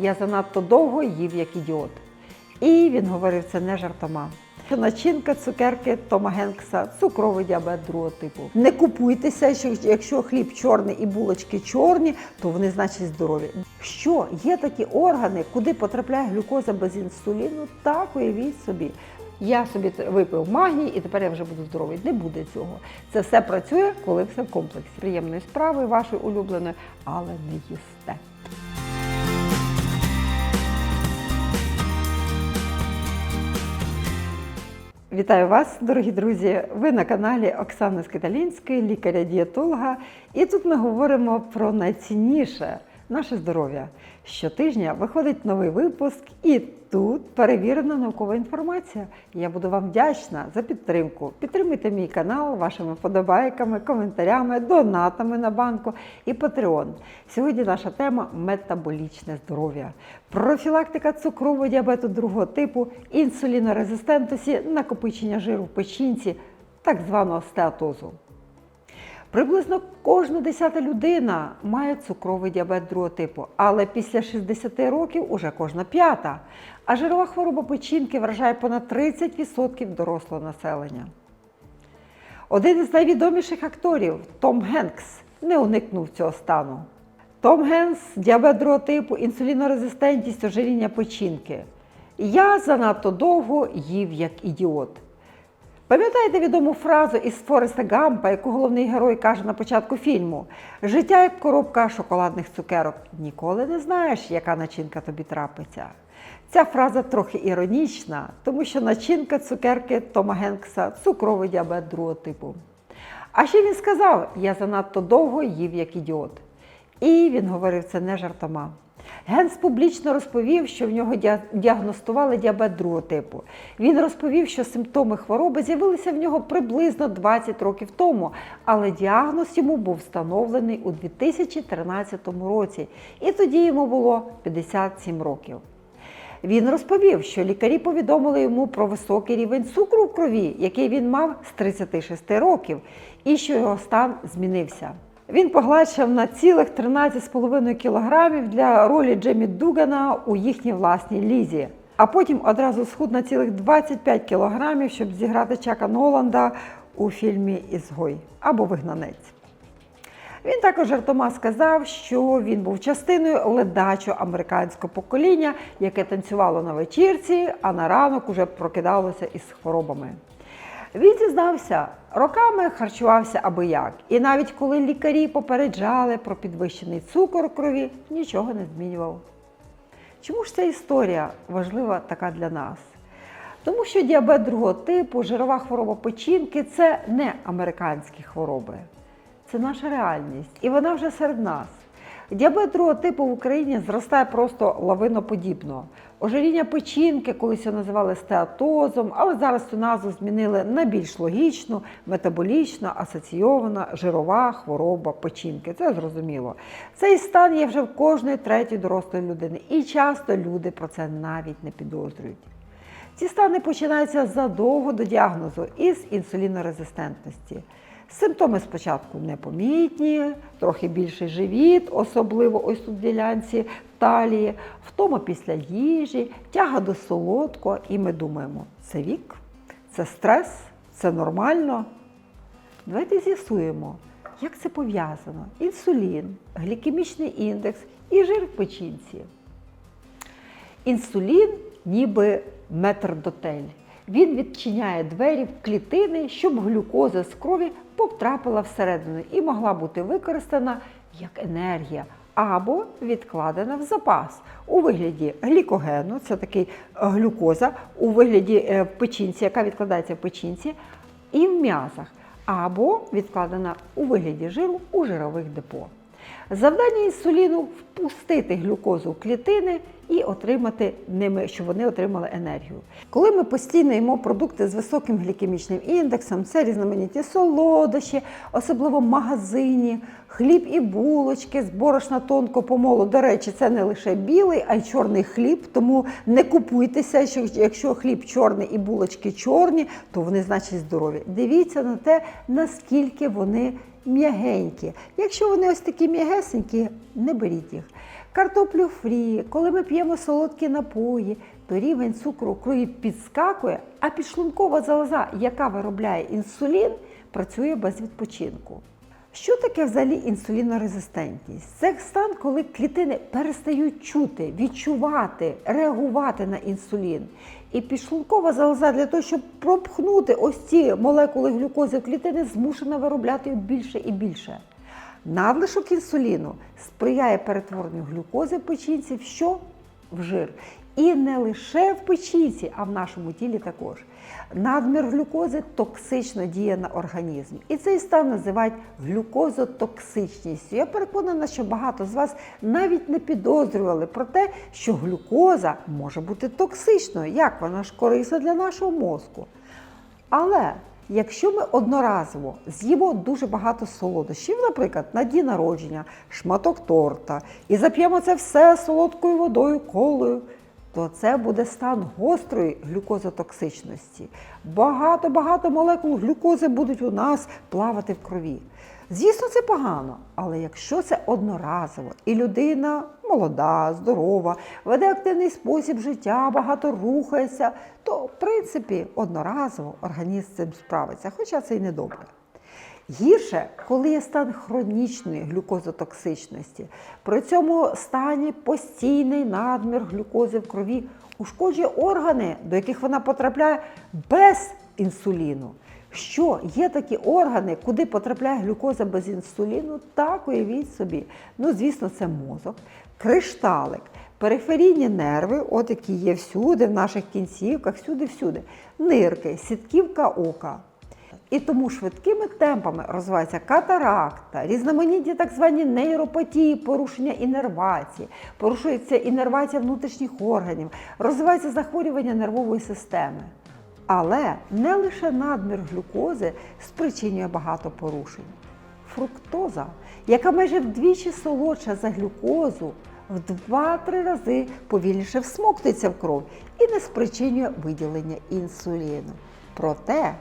я занадто довго їв як ідіот. І він говорив це не жартома. Начинка цукерки Тома Генкса, цукровий діабет другого типу. Не купуйтеся, що якщо хліб чорний і булочки чорні, то вони значить здорові. Що є такі органи, куди потрапляє глюкоза без інсуліну? Так уявіть собі. Я собі випив магній і тепер я вже буду здоровий. Не буде цього. Це все працює, коли все в комплексі. Приємної справи вашої улюбленої, але не їсте. Вітаю вас, дорогі друзі! Ви на каналі Оксани Скиталінської, лікаря-дієтолога. І тут ми говоримо про найцінніше наше здоров'я. Щотижня виходить новий випуск, і тут перевірена наукова інформація. Я буду вам вдячна за підтримку. Підтримуйте мій канал вашими вподобайками, коментарями, донатами на банку і Patreon. Сьогодні наша тема метаболічне здоров'я, профілактика цукрового діабету другого типу, інсулінорезистентності, накопичення жиру в печінці, так званого стеатозу. Приблизно кожна десята людина має цукровий діабет другого типу, але після 60 років уже кожна п'ята. А жирова хвороба печінки вражає понад 30% дорослого населення. Один із найвідоміших акторів Том Генкс не уникнув цього стану. Том Генкс, діабет другого типу, інсулінорезистентність, ожиріння печінки. Я занадто довго їв як ідіот. Пам'ятаєте відому фразу із Фореста Гампа, яку головний герой каже на початку фільму: Життя як коробка шоколадних цукерок. Ніколи не знаєш, яка начинка тобі трапиться. Ця фраза трохи іронічна, тому що начинка цукерки Тома Генкса цукровий діабет другого типу. А ще він сказав: я занадто довго їв як ідіот. І він говорив це не жартома. Генс публічно розповів, що в нього діагностували діабет другого типу. Він розповів, що симптоми хвороби з'явилися в нього приблизно 20 років тому, але діагноз йому був встановлений у 2013 році, і тоді йому було 57 років. Він розповів, що лікарі повідомили йому про високий рівень цукру в крові, який він мав з 36 років, і що його стан змінився. Він погладшав на цілих 13,5 кілограмів для ролі Джемі Дугана у їхній власній лізі. А потім одразу схуд на цілих 25 кілограмів, щоб зіграти Чака Ноланда у фільмі Ізгой або Вигнанець. Він також жартома сказав, що він був частиною ледачого американського покоління, яке танцювало на вечірці, а на ранок уже прокидалося із хворобами. Він зізнався, роками харчувався аби як. І навіть коли лікарі попереджали про підвищений цукор у крові, нічого не змінював. Чому ж ця історія важлива така для нас? Тому що діабет другого типу, жирова хвороба печінки це не американські хвороби. Це наша реальність, і вона вже серед нас. Діабет другого типу в Україні зростає просто лавиноподібно. Ожиріння печінки, колись його називали стеатозом, але зараз цю назву змінили на більш логічну, метаболічно асоційована жирова хвороба печінки. Це зрозуміло. Цей стан є вже в кожної третьої дорослої людини, і часто люди про це навіть не підозрюють. Ці стани починаються задовго до діагнозу із інсулінорезистентності. Симптоми спочатку непомітні, трохи більший живіт, особливо ось тут в ділянці талії, втома після їжі, тяга до солодкого, і ми думаємо, це вік, це стрес, це нормально. Давайте з'ясуємо, як це пов'язано. Інсулін, глікемічний індекс і жир в печінці. Інсулін ніби метрдотель. Він відчиняє двері в клітини, щоб глюкоза з крові потрапила всередину і могла бути використана як енергія або відкладена в запас у вигляді глікогену, це такий е, глюкоза, у вигляді е, печінці, яка відкладається в печінці, і в м'язах, або відкладена у вигляді жиру у жирових депо. Завдання інсуліну впустити глюкозу в клітини і отримати ними, щоб вони отримали енергію. Коли ми постійно їмо продукти з високим глікемічним індексом, це різноманітні солодощі, особливо магазині, хліб і булочки з борошна тонкого помолу. До речі, це не лише білий, а й чорний хліб. Тому не купуйтеся, що якщо хліб чорний і булочки чорні, то вони значить здорові. Дивіться на те, наскільки вони м'ягенькі. Якщо вони ось такі м'ягесенькі, не беріть їх. картоплю фрі, коли ми п'ємо солодкі напої, то рівень цукру крові підскакує, а підшлункова залоза, яка виробляє інсулін, працює без відпочинку. Що таке взагалі інсулінорезистентність? Це стан, коли клітини перестають чути, відчувати, реагувати на інсулін. І підшлункова залоза для того, щоб пропхнути ось ці молекули глюкози в клітини, змушена виробляти більше і більше. Надлишок інсуліну сприяє перетворенню глюкози в печінці в що? В жир. І не лише в печінці, а в нашому тілі також. Надмір глюкози токсично діє на організм. І цей стан називають глюкозотоксичністю. Я переконана, що багато з вас навіть не підозрювали про те, що глюкоза може бути токсичною, як вона ж корисна для нашого мозку. Але якщо ми одноразово з'їмо дуже багато солодощів, наприклад, на дні народження, шматок торта, і зап'ємо це все солодкою водою, колою, то це буде стан гострої глюкозотоксичності. Багато-багато молекул глюкози будуть у нас плавати в крові. Звісно, це погано, але якщо це одноразово і людина молода, здорова, веде активний спосіб життя, багато рухається, то в принципі одноразово організм з цим справиться, хоча це й не добре. Гірше, коли є стан хронічної глюкозотоксичності. При цьому стані постійний надмір глюкози в крові ушкоджує органи, до яких вона потрапляє без інсуліну. Що є такі органи, куди потрапляє глюкоза без інсуліну? Так, уявіть собі. Ну, звісно, це мозок, кришталик, периферійні нерви, от які є всюди, в наших кінцівках, всюди-всюди, нирки, сітківка ока. І тому швидкими темпами розвивається катаракта, різноманітні так звані нейропатії, порушення інервації, порушується інервація внутрішніх органів, розвивається захворювання нервової системи. Але не лише надмір глюкози спричинює багато порушень. Фруктоза, яка майже вдвічі солодша за глюкозу, в 2-3 рази повільніше всмоктується в кров і не спричинює виділення інсуліну. Проте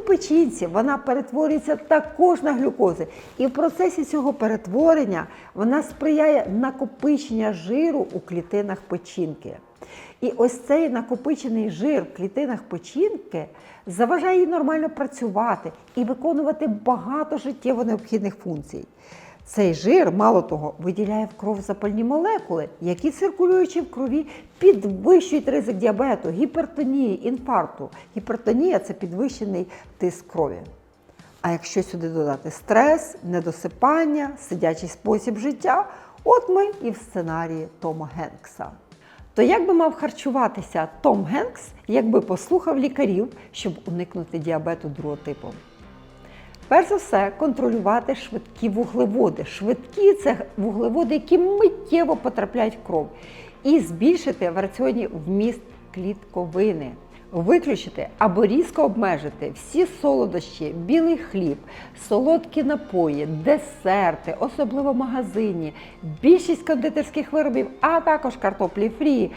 печінці вона перетворюється також на глюкози, і в процесі цього перетворення вона сприяє накопичення жиру у клітинах печінки. І ось цей накопичений жир в клітинах печінки заважає їй нормально працювати і виконувати багато життєво необхідних функцій. Цей жир, мало того, виділяє в кров запальні молекули, які циркулюючи в крові, підвищують ризик діабету, гіпертонії, інфаркту. Гіпертонія це підвищений тиск крові. А якщо сюди додати стрес, недосипання, сидячий спосіб життя, от ми і в сценарії Тома Генкса. То як би мав харчуватися Том Генкс, якби послухав лікарів, щоб уникнути діабету другого типу? Перш за все, контролювати швидкі вуглеводи. Швидкі це вуглеводи, які миттєво потрапляють в кров, і збільшити в раціоні вміст клітковини. Виключити або різко обмежити всі солодощі, білий хліб, солодкі напої, десерти, особливо в магазині, більшість кондитерських виробів, а також картоплі фрі,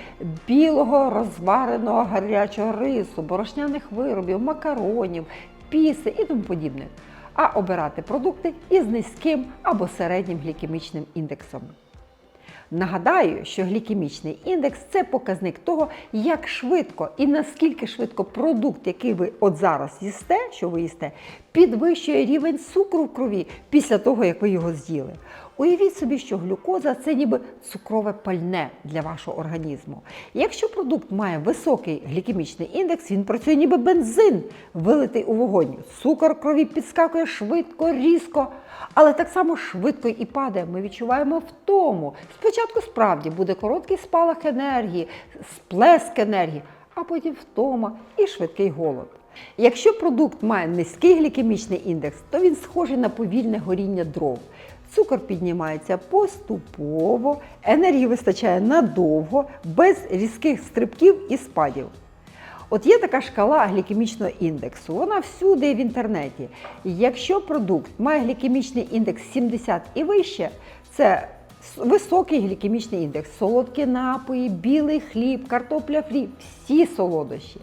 білого розвареного гарячого рису, борошняних виробів, макаронів, піси і тому подібне. А обирати продукти із низьким або середнім глікемічним індексом. Нагадаю, що глікемічний індекс це показник того, як швидко і наскільки швидко продукт, який ви от зараз їсте, що ви їсте, підвищує рівень цукру в крові після того, як ви його з'їли. Уявіть собі, що глюкоза це ніби цукрове пальне для вашого організму. Якщо продукт має високий глікемічний індекс, він працює ніби бензин, вилитий у вогонь. Цукор крові підскакує швидко, різко, але так само швидко і падає. Ми відчуваємо втому. Спочатку справді буде короткий спалах енергії, сплеск енергії, а потім втома і швидкий голод. Якщо продукт має низький глікемічний індекс, то він схожий на повільне горіння дров. Цукор піднімається поступово, енергії вистачає надовго, без різких стрибків і спадів. От є така шкала глікемічного індексу, вона всюди в інтернеті. Якщо продукт має глікемічний індекс 70 і вище, це високий глікемічний індекс, солодкі напої, білий хліб, картопля фрі, всі солодощі.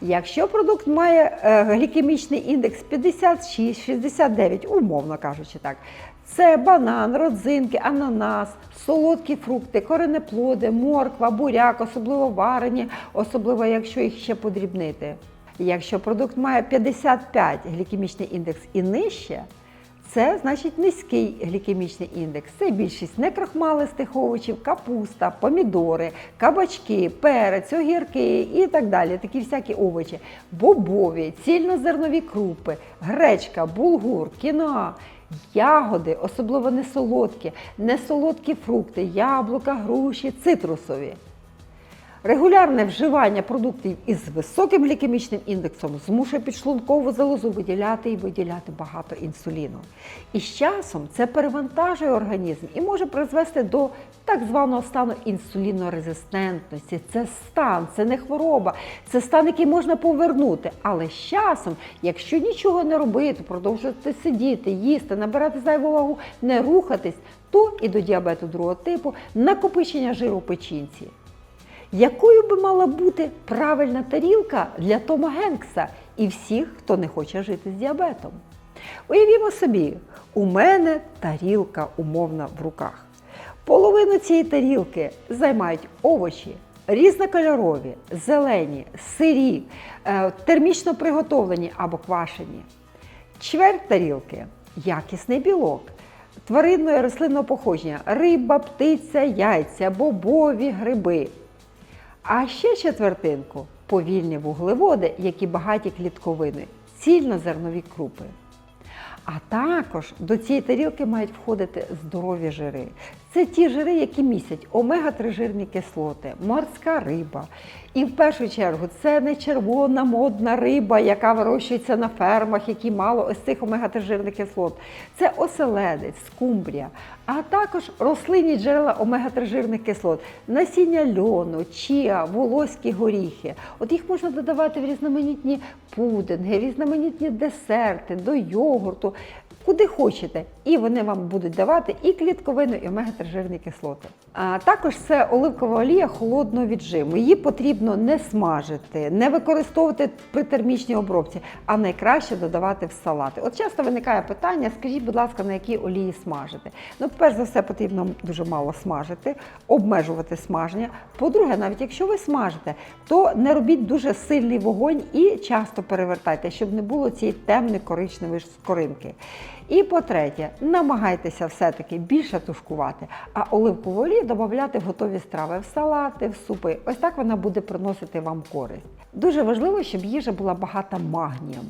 Якщо продукт має е, глікемічний індекс 56-69, умовно кажучи так, Це банан, родзинки, ананас, солодкі фрукти, коренеплоди, морква, буряк, особливо варені, особливо якщо їх ще подрібнити. Якщо продукт має 55 глікемічний індекс і нижче, це значить низький глікемічний індекс. Це більшість некрахмалистих овочів, капуста, помідори, кабачки, перець, огірки і так далі. Такі всякі овочі. Бобові, цільнозернові крупи, гречка, булгур, кіноа. Ягоди, особливо несолодкі, несолодкі фрукти, яблука, груші, цитрусові. Регулярне вживання продуктів із високим глікемічним індексом змушує підшлункову залозу виділяти і виділяти багато інсуліну. І з часом це перевантажує організм і може призвести до так званого стану інсулінорезистентності. Це стан, це не хвороба, це стан, який можна повернути. Але з часом, якщо нічого не робити, продовжувати сидіти, їсти, набирати зайву вагу, не рухатись, то і до діабету другого типу, накопичення жиру в печінці. Якою би мала бути правильна тарілка для Тома Генкса і всіх, хто не хоче жити з діабетом? Уявімо собі, у мене тарілка умовна в руках. Половину цієї тарілки займають овочі, різнокольорові, зелені, сирі, е, термічно приготовлені або квашені. Чверть тарілки якісний білок, тваринного і рослинного походження, риба, птиця, яйця, бобові, гриби. А ще четвертинку повільні вуглеводи, які багаті клітковини, цільнозернові крупи. А також до цієї тарілки мають входити здорові жири. Це ті жири, які містять омега-3 жирні кислоти, морська риба. І в першу чергу це не червона модна риба, яка вирощується на фермах, які мало ось цих омега-3 жирних кислот. Це оселедець, скумбрія, а також рослинні джерела омега-3 жирних кислот, насіння льону, чіа, волоські горіхи. От їх можна додавати в різноманітні пудинги, різноманітні десерти, до йогурту, куди хочете. І вони вам будуть давати і клітковину, і омега-3 жирні кислоти. А також це оливкова олія холодного віджиму. Її потрібно не смажити, не використовувати при термічній обробці, а найкраще додавати в салати. От часто виникає питання: скажіть, будь ласка, на якій олії смажити? Ну, перш за все, потрібно дуже мало смажити, обмежувати смаження. По-друге, навіть якщо ви смажите, то не робіть дуже сильний вогонь і часто перевертайте, щоб не було цієї темної коричневої скоринки. І по-третє, намагайтеся все-таки більше тушкувати, а оливкову олію додати готові страви, в салати, в супи. Ось так вона буде приносити вам користь. Дуже важливо, щоб їжа була багата магнієм.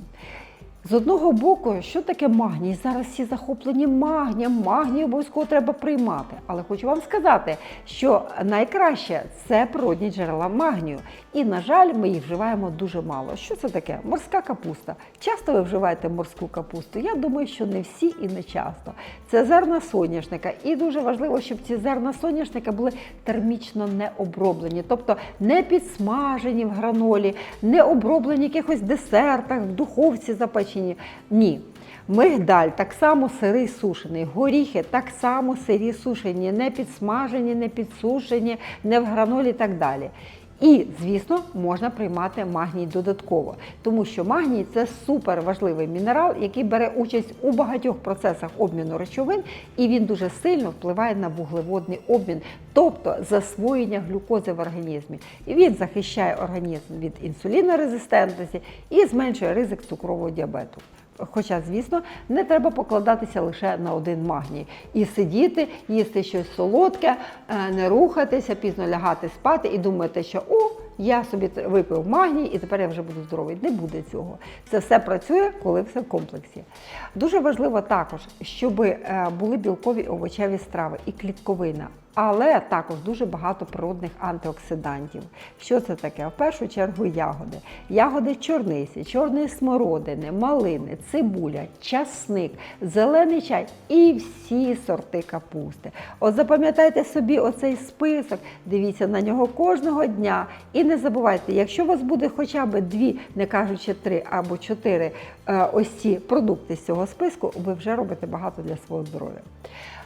З одного боку, що таке магній? Зараз всі захоплені магнієм, магній обов'язково треба приймати. Але хочу вам сказати, що найкраще це природні джерела магнію. І, на жаль, ми їх вживаємо дуже мало. Що це таке? Морська капуста. Часто ви вживаєте морську капусту? Я думаю, що не всі і не часто. Це зерна соняшника. І дуже важливо, щоб ці зерна соняшника були термічно не оброблені, тобто не підсмажені в гранолі, не оброблені в якихось десертах, в духовці запечені. Ні. Мигдаль так само сирий сушений, горіхи так само сирі сушені, не підсмажені, не підсушені, не в гранолі і так далі. І, звісно, можна приймати магній додатково, тому що магній це супер важливий мінерал, який бере участь у багатьох процесах обміну речовин, і він дуже сильно впливає на вуглеводний обмін, тобто засвоєння глюкози в організмі. І він захищає організм від інсулінорезистентності і зменшує ризик цукрового діабету. Хоча, звісно, не треба покладатися лише на один магній і сидіти, їсти щось солодке, е, не рухатися, пізно лягати спати і думати, що о, я собі випив магній і тепер я вже буду здоровий. Не буде цього. Це все працює, коли все в комплексі. Дуже важливо також, щоб були білкові овочеві страви і клітковина. Але також дуже багато природних антиоксидантів. Що це таке? В першу чергу ягоди. Ягоди чорниці, чорної смородини, малини, цибуля, часник, зелений чай і всі сорти капусти. От запам'ятайте собі оцей список, дивіться на нього кожного дня. І не забувайте, якщо у вас буде хоча б дві, не кажучи три або чотири ось ці продукти з цього списку, ви вже робите багато для свого здоров'я.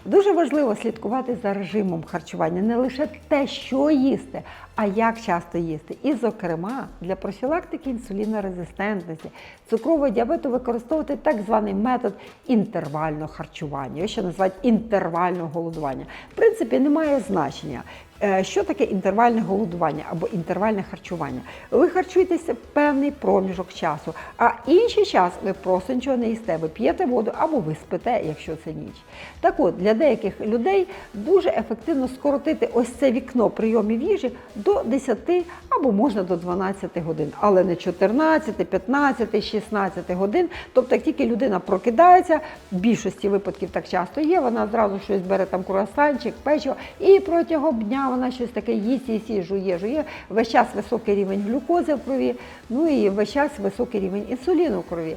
Дуже важливо слідкувати за режимом харчування, не лише те, що їсти, а як часто їсти. І, зокрема, для профілактики інсулінорезистентності, цукрового діабету використовувати так званий метод інтервального харчування, його ще називають інтервального голодування. В принципі, немає значення. Е, Що таке інтервальне голодування або інтервальне харчування? Ви харчуєтеся певний проміжок часу, а інший час ви просто нічого не їсте, ви п'єте воду або ви спите, якщо це ніч. Так от, для деяких людей дуже ефективно скоротити ось це вікно прийомів їжі до 10 або можна до 12 годин, але не 14, 15, 16 годин. Тобто, як тільки людина прокидається, в більшості випадків так часто є, вона зразу щось бере там круасанчик, печиво, і протягом дня вона щось таке їсть, їсть, їсть, жує, жує. Весь час високий рівень глюкози в крові, ну і весь час високий рівень інсуліну в крові.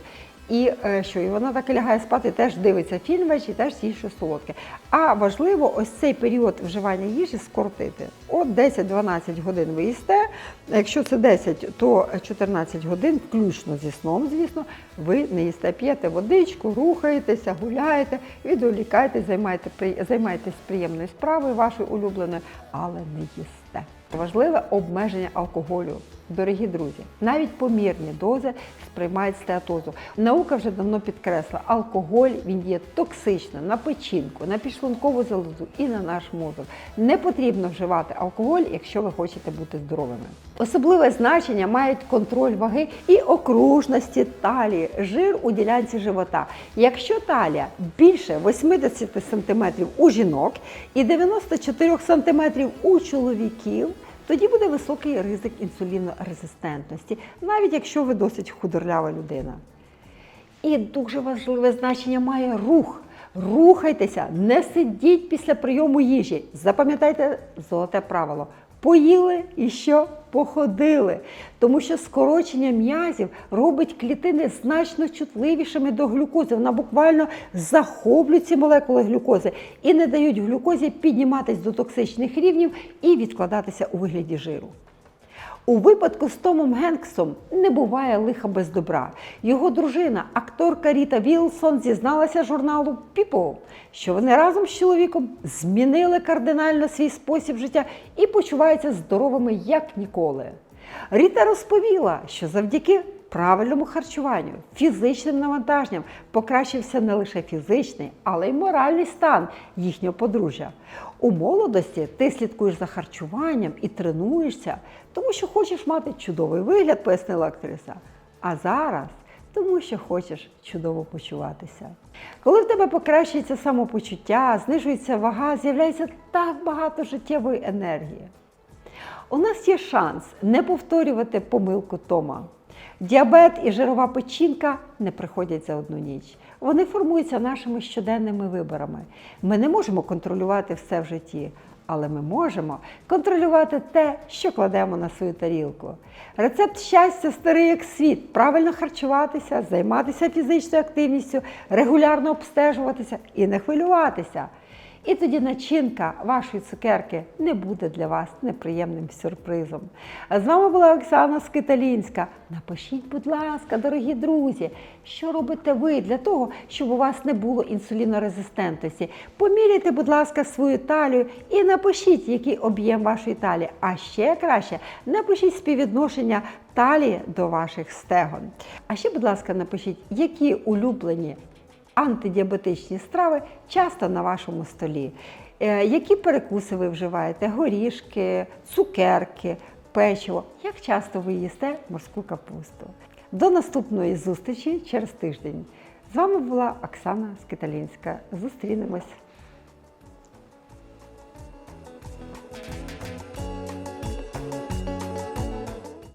І е, що, і вона так і лягає спати, теж дивиться фільм ввечері, теж їсть щось солодке. А важливо ось цей період вживання їжі скоротити. От 10-12 годин ви їсте. Якщо це 10, то 14 годин, включно зі сном, звісно, ви не їсте, п'єте водичку, рухаєтеся, гуляєте, відволікаєтесь, займаєтесь приємною справою вашою улюбленою, але не їсте. Важливе обмеження алкоголю. Дорогі друзі, навіть помірні дози сприймають стеатозу. Наука вже давно підкресла, алкоголь він є токсичним на печінку, на підшлункову залозу і на наш мозок. Не потрібно вживати алкоголь, якщо ви хочете бути здоровими. Особливе значення мають контроль ваги і окружності талії, жир у ділянці живота. Якщо талія більше 80 см у жінок і 94 см у чоловіків, тоді буде високий ризик інсулінорезистентності, навіть якщо ви досить худорлява людина. І дуже важливе значення має рух. Рухайтеся, не сидіть після прийому їжі. Запам'ятайте золоте правило. Поїли і що? Походили. Тому що скорочення м'язів робить клітини значно чутливішими до глюкози. Вона буквально захоплює ці молекули глюкози і не дають глюкозі підніматись до токсичних рівнів і відкладатися у вигляді жиру. У випадку з Томом Генксом не буває лиха без добра. Його дружина, акторка Ріта Вілсон, зізналася журналу People, що вони разом з чоловіком змінили кардинально свій спосіб життя і почуваються здоровими як ніколи. Ріта розповіла, що завдяки правильному харчуванню, фізичним навантаженням покращився не лише фізичний, але й моральний стан їхнього подружжя. У молодості ти слідкуєш за харчуванням і тренуєшся, тому що хочеш мати чудовий вигляд, пояснила актриса. А зараз тому що хочеш чудово почуватися. Коли в тебе покращується самопочуття, знижується вага, з'являється так багато життєвої енергії. У нас є шанс не повторювати помилку Тома. Діабет і жирова печінка не приходять за одну ніч. Вони формуються нашими щоденними виборами. Ми не можемо контролювати все в житті, але ми можемо контролювати те, що кладемо на свою тарілку. Рецепт щастя старий як світ: правильно харчуватися, займатися фізичною активністю, регулярно обстежуватися і не хвилюватися. І тоді начинка вашої цукерки не буде для вас неприємним сюрпризом. З вами була Оксана Скиталінська. Напишіть, будь ласка, дорогі друзі, що робите ви для того, щоб у вас не було інсулінорезистентності. Поміряйте, будь ласка, свою талію і напишіть, який об'єм вашої талії. А ще краще напишіть співвідношення талії до ваших стегон. А ще, будь ласка, напишіть, які улюблені антидіабетичні страви часто на вашому столі. Е, Які перекуси ви вживаєте? Горішки, цукерки, печиво. Як часто ви їсте морську капусту? До наступної зустрічі через тиждень. З вами була Оксана Скиталінська. Зустрінемось.